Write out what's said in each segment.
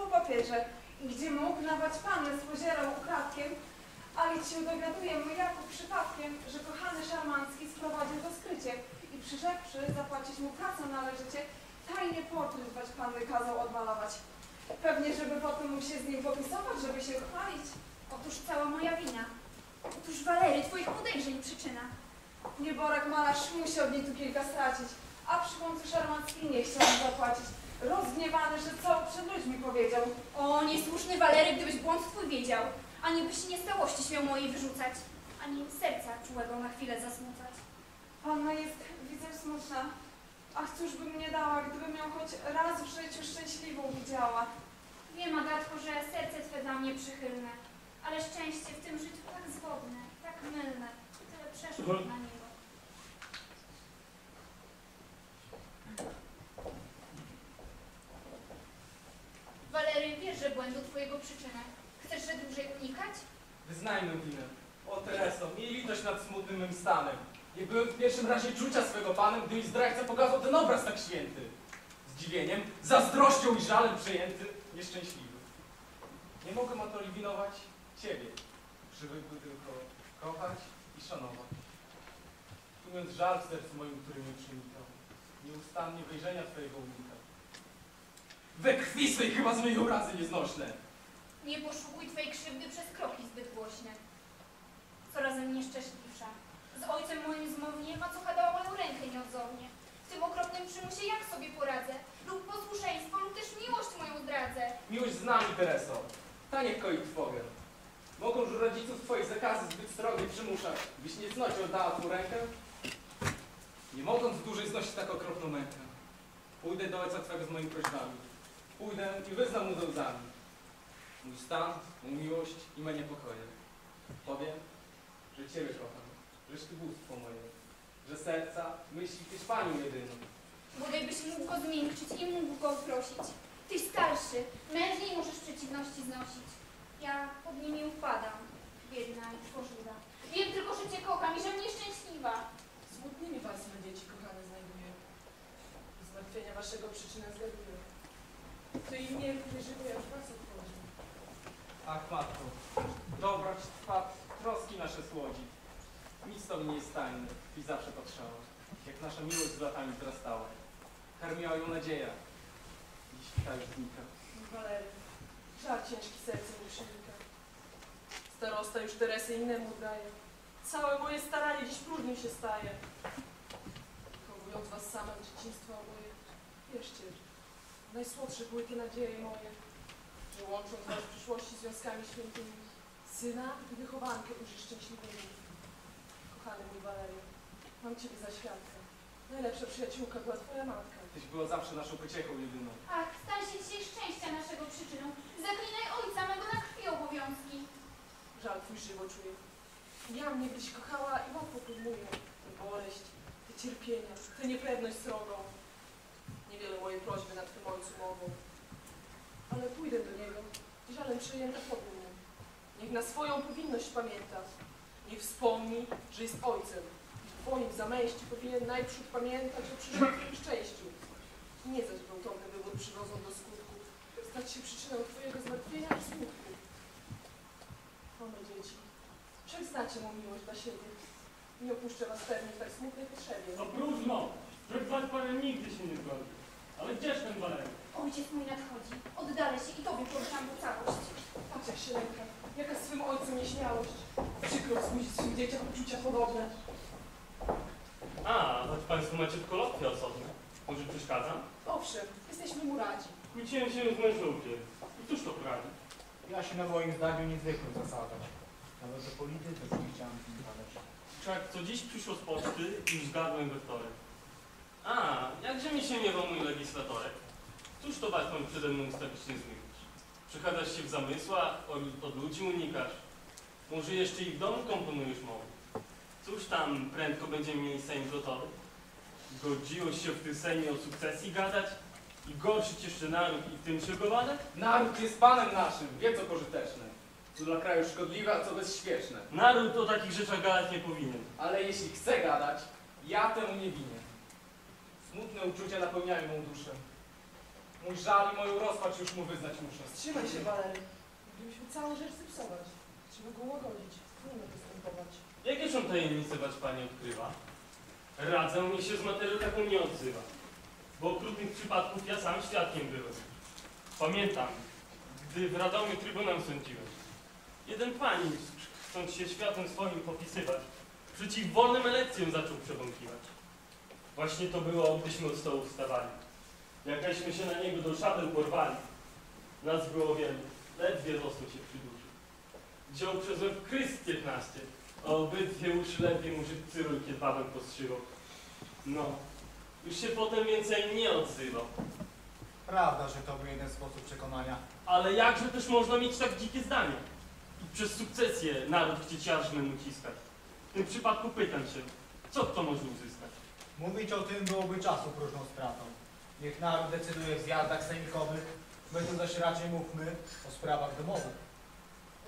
po papierze i gdzie mógł nawać pannę spozierał ukradkiem, ale ci dowiaduje mu Jakub przypadkiem, że kochany Szarmancki sprowadził do skrycie i przyrzekłszy zapłacić mu kasę należycie, tajnie portret wać panny kazał odmalować. Pewnie, żeby potem mu się z nim popisować, żeby się chwalić. Otóż cała moja wina. Otóż Walery, twoich podejrzeń przyczyna. Nieborak malarz musi od niej tu kilka stracić, a przy końcu Szarmancki nie chciał mu zapłacić. Rozgniewany, że co przed ludźmi powiedział. O, niesłuszny Walery, gdybyś błąd twój wiedział, ani byś niestałości śmiał mojej wyrzucać, ani serca czułego na chwilę zasmucać. Panna jest, widzę, smutna. Ach, cóż bym nie dała, gdybym ją choć raz w życiu szczęśliwą widziała. Wiem, Agatko, że serce twe dla mnie przychylne, ale szczęście w tym życiu tak zwodne, tak mylne, tyle przeszło na niego. Walery, wiesz, że błędu twojego przyczynę. Chcesz, że dłużej unikać? Wyznajmy winę. O Tereso, miej litość nad smutnym mym stanem. Nie byłem w pierwszym razie czucia swego panem, gdy mi zdrajca pokazał ten obraz tak święty. Zdziwieniem, zazdrością i żalem przejęty, nieszczęśliwy. Nie mogłem Atoli winować Ciebie. Przywykły tylko kochać i szanować. Czując żal w sercu moim, który mnie przenikał. Nieustannie wejrzenia Twojego unika. We krwi swej chyba zmyję urazy nieznośne. Nie poszukuj twej krzywdy przez kroki zbyt głośne. Corazem nieszczęśliwsza. Z ojcem moim zmownie macocha dała moją rękę nieodzownie. W tym okropnym przymusie jak sobie poradzę? Lub posłuszeństwo, lub też miłość moją zdradzę. Miłość z nami, Tereso. Ta niech koi trwogę. Mogą już rodziców twoich zakazy zbyt strogie przymuszać, byś nie cnocie oddała twą rękę? Nie mogąc dłużej znosić tak okropną mękę. Pójdę do ojca twego z moimi prośbami. Pójdę i wyznam mu ze łzami. Mój stan, mą miłość i me niepokoje. Powiem, że Ciebie kocham, żeś Ty bóstwo moje, że serca, myśli Tyś Panią jedyną. Byś mógł go zmiękczyć i mógł go prosić. Tyś starszy, mężniej możesz przeciwności znosić. Ja pod nimi upadam, biedna i tchórzliwa. Wiem tylko, że Cię kocham i że mnie szczęśliwa. Smutnymi was my dzieci kochane znajduję. Zmartwienia waszego przyczynę zgaduję. To i mnie nie jak was. Ach, matko, dobroć Twa troski nasze słodzi. Nic to mi nie jest tajne, Ty zawsze patrzała, jak nasza miłość z latami wzrastała. Karmiła ją nadzieja, dziś ta już znika. Walery, żal ciężki serce mi przenika. Starosta już Teresę innemu daje. Całe moje staranie dziś próżnym się staje. Wychowując was same od dzieciństwa oboje, wierzcie, najsłodsze były te nadzieje moje, że łącząc was w przyszłości związkami świętymi, syna i wychowankę uży szczęśliwymi. Kochany mój Walerio, mam ciebie za świadka. Najlepsza przyjaciółka była twoja matka. Tyś była zawsze naszą pociechą jedyną. Ach, stań się dzisiaj szczęścia naszego przyczyną. Zaklinaj ojca mego na krwi obowiązki. Żal twój żywo czuję. Ja mnie byś kochała i łatwo pojmuję. Tę boleść, te cierpienia, tę niepewność srogą. Niewiele moje prośby na twym ojcu mogą. Ale pójdę do niego, żalem przejęta powiem mu. Niech na swoją powinność pamięta. Niech wspomni, że jest ojcem. W twoim zamęście powinien najprzód pamiętać o przyszłym szczęściu. I nie zaś gwałtowny wybór przywodzą do skutku. Stać się przyczyną twojego zmartwienia i smutku. Me dzieci, wszak mą miłość dla siebie. Nie opuszczę was pewnie w tak smutnej potrzebie. To próżno! Wyrwać panem nigdy się nie zgodzi. Ale gdzież ten Walery? Ojciec mój nadchodzi. Oddalę się i tobie poruszam mu całość. Patrz jak się lęka, jaka swym ojcem nieśmiałość. Przykro wzbudzić w swych dzieciach uczucia podobne. A, choć państwo macie w kolokwie osobne. Może przeszkadzam? Owszem, jesteśmy mu radzi. Kłóciłem się z mężówkiem. I któż to poradzi? Ja się na moim zdaniu nie zwykłem zasadać. Nawet o polityce nie chciałem z nim gadać. Wszak co dziś przyszło z poczty, już zgadłem we wtorek. A, jakże mi się miewał mój legislatorek. Cóż to Batman przede mną ustawicznie zmykasz? Przechadzasz się w zamysłach, od, ludzi unikasz. Może jeszcze i w domu komponujesz mowy. Cóż tam, prędko będziemy mieli Sejm gotowy? Godziłeś się w tym Sejmie o sukcesji gadać? I gorszyć jeszcze naród i w tym się go badać? Naród jest Panem naszym, wie co pożyteczne. Co dla kraju szkodliwe, a co bezświeczne. Naród o takich rzeczach gadać nie powinien. Ale jeśli chce gadać, ja temu nie winien. Smutne uczucia napełniają mą duszę. Mój żal i moją rozpacz już mu wyznać muszę. Wstrzymaj się, Walery. Moglibyśmy całą rzecz zepsować. Trzeba go łagodzić. Trudno występować. Jakie są tajemnice wacz pani odkrywa? Radzę mi się z materią taką nie odzywa. Bo okrutnych przypadków ja sam świadkiem byłem. Pamiętam, gdy w Radomiu Trybunał sądziłem. Jeden pani, chcąc się światem swoim popisywać, przeciw wolnym elekcjom zaczął przebąkiwać. Właśnie to było, gdyśmy od stołu wstawali. Jakaśmy się na niego do szabel porwali. Nas było wielu, ledwie został się przyduszył. Wziął przez łeb kryst 15, a obydwie uszy ledwie mu cyruj kiedbawem postrzyło. No, już się potem więcej nie odzywał. Prawda, że to był jeden sposób przekonania. Ale jakże też można mieć tak dzikie zdania? I przez sukcesję naród chcieciarzmy uciskać. W tym przypadku pytam się, co kto może uzyskać? Mówić o tym byłoby czasu próżną stratą. Niech naród decyduje w zjazdach sejmikowych, my tu zaś raczej mówmy o sprawach domowych.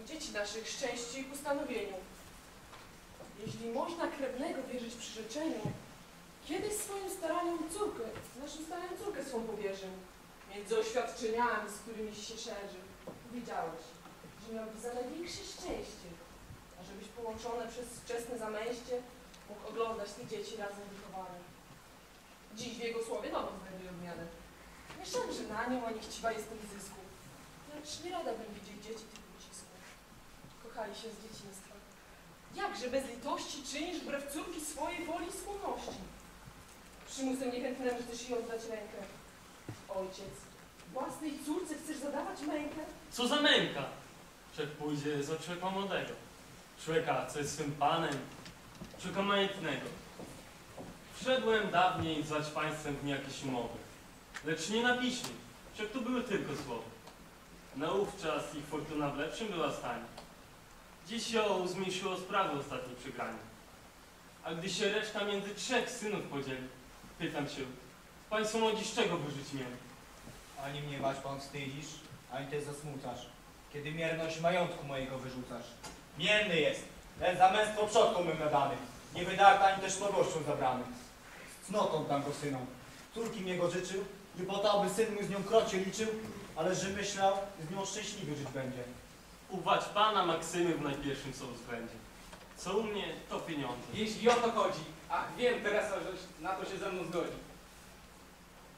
O dzieci naszych szczęściu i postanowieniu. Jeśli można krewnego wierzyć przyrzeczeniu, kiedyś swoim staraniom córkę, naszym staraniom córkę swą powierzył. Między oświadczeniami, z którymi się szerzy, wiedziałeś, że miałbyś za największe szczęście, ażebyś połączone przez wczesne zamęście mógł oglądać te dzieci razem wychowane. Dziś w jego słowie nową znajduję odmianę. Nie szemrze na nią, ani chciwa jestem zysku. Lecz nie rada bym widzieć dzieci tych ucisków. Kochali się z dzieciństwa. Jakże bez litości czynisz wbrew córki swojej woli i skłonności? Przymusem niechętnemu chcesz jej oddać rękę. Ojciec, własnej córce chcesz zadawać mękę? Co za męka? Wszak pójdzie za człowieka młodego. Człowieka, co jest swym panem, człowieka majątnego. Wszedłem dawniej zwać państwem w niejakieś umowy, lecz nie na piśmie, wszak to były tylko słowa. Naówczas ich fortuna w lepszym była stanie. Dziś ją zmniejszyło sprawy ostatniej przegranie. A gdy się reszta między trzech synów podzieli, pytam się, państwo młodzi z czego wyżyć mieli? Ani mnie wać pan wstydzisz, ani też zasmucasz, kiedy mierność majątku mojego wyrzucasz. Mierny jest, lecz za męstwo przodkom mym nadany, nie wydarta ani też słabością zabrany. Z cnotą dam go synom, córki mnie go życzył, i po to, aby syn mój z nią krocie liczył, ale że myślał, z nią szczęśliwy żyć będzie. Uwać pana Maksymy w najpierwszym są względzie. Co u mnie, to pieniądze. Jeśli o to chodzi, ach wiem, Teresa, że na to się ze mną zgodzi.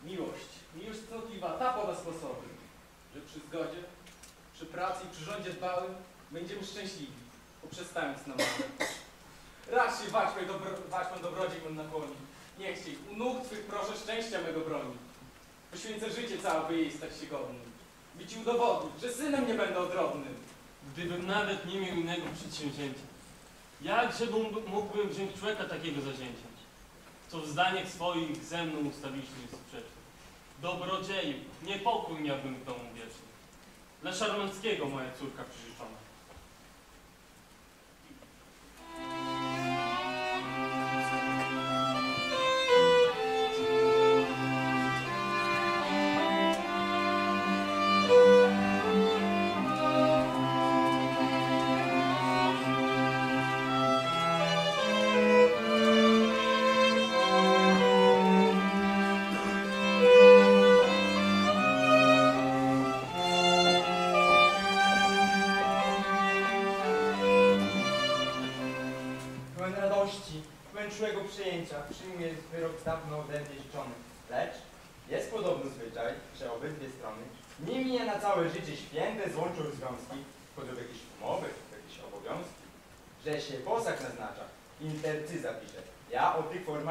Miłość, miłość cnotliwa, ta poda sposoby, że przy zgodzie, przy pracy i przy rządzie dbałym będziemy szczęśliwi, poprzestając na małe. Raz się wać, dobro, wać pan dobrodziej mym nakłoni. Nie chciej, u nóg twych proszę szczęścia mego broni. Poświęcę życie całe, by jej stać się godnym. By ci udowodnić, że synem nie będę odrodnym. Gdybym nawet nie miał innego przedsięwzięcia, jakże bym- mógłbym wziąć człowieka takiego za zięcia, co w zdaniach swoich ze mną ustawicznie jest. Dobrodzieju, niepokój miałbym w domu wieczny. Dla Szarmanckiego moja córka przyrzeczona. Pełen radości, pełen czułego przyjęcia przyjmuje wyrok dawno ode mnie życzony. Lecz jest podobny zwyczaj, że obydwie strony nimi je na całe życie święte złączą związki, w jakieś umowy, jakieś obowiązki, że się posag naznacza, intercyza pisze. Ja o tych formach